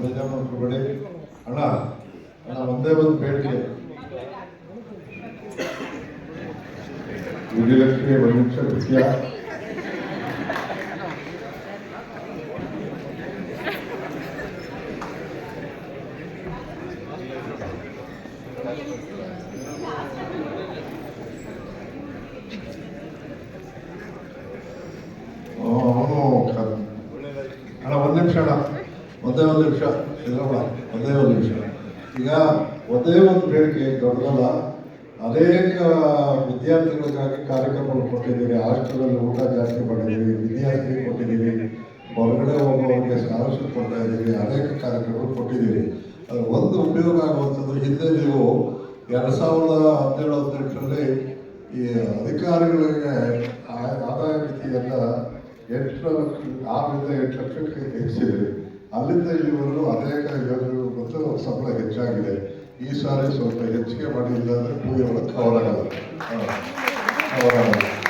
ಬೇಜಾರು ಮಾಡ್ಕೊಬೇಡಿ ಅಣ್ಣ ಅಣ್ಣ ಒಂದೇ ಒಂದು ಬೇಡಿಕೆ ವಿಜಯಲಕ್ಷ್ಮಿ ಒಂದು ನಿಮಿಷ ಅವನು ಅಣ್ಣ, ಒಂದು ನಿಮಿಷ ಅಣ್ಣ. ಒಂದೇ ಒಂದು ನಿಮಿಷ ಸಿದ್ದರಾಮಣ್ಣ ಒಂದೇ ಒಂದು ನಿಮಿಷ. ಈಗ ಒಂದೇ ಒಂದು ಬೇಡಿಕೆ, ದೊಡ್ಡದಲ್ಲ. ಅನೇಕ ವಿದ್ಯಾರ್ಥಿಗಳಿಗಾಗಿ ಕಾರ್ಯಕ್ರಮಗಳು ಕೊಟ್ಟಿದ್ದೀವಿ ಹಾಸ್ಟೆಲಲ್ಲಿ ಊಟ ಜಾಸ್ತಿ ಮಾಡಿದ್ದೀವಿ ವಿದ್ಯಾರ್ಥಿ ಕೊಟ್ಟಿದ್ದೀವಿ ಹೊರಗಡೆ ಹೋಗೋರಿಗೆ ಸ್ಕಾಲರ್ಶಿಪ್ ಕೊಡ್ತಾ ಇದ್ದೀವಿ ಅನೇಕ ಕಾರ್ಯಕ್ರಮಗಳು ಕೊಟ್ಟಿದ್ದೀವಿ ಅದು ಒಂದು ಉಪಯೋಗ ಆಗುವಂಥದ್ದು. ಹಿಂದೆ ನೀವು ಎರಡು ಸಾವಿರದ ಹದಿನೇಳು, ಹದಿನೆಂಟರಲ್ಲಿ ಈ ಅಧಿಕಾರಿಗಳಿಗೆ ಆದಾಯ ಮಿತಿಯನ್ನು ಎಂಟು ಲಕ್ಷ ಆರರಿಂದ ಎಂಟು ಲಕ್ಷಕ್ಕೆ ಹೆಚ್ಚಿಸಿದ್ರಿ. ಅಲ್ಲಿಂದ ಇಲ್ಲಿವರೆಗೂ ಅನೇಕ ಯೋಜನೆಗಳು ಬಂದು ಸಂಬಳ ಹೆಚ್ಚಾಗಿದೆ. ಈ ಸಾರಿ ಸ್ವಲ್ಪ ಹೆಚ್ಚಿಗೆ ಮಾಡಿ ಅಂದರೆ ಭೂಮಿ ಅವರ ಕವರ್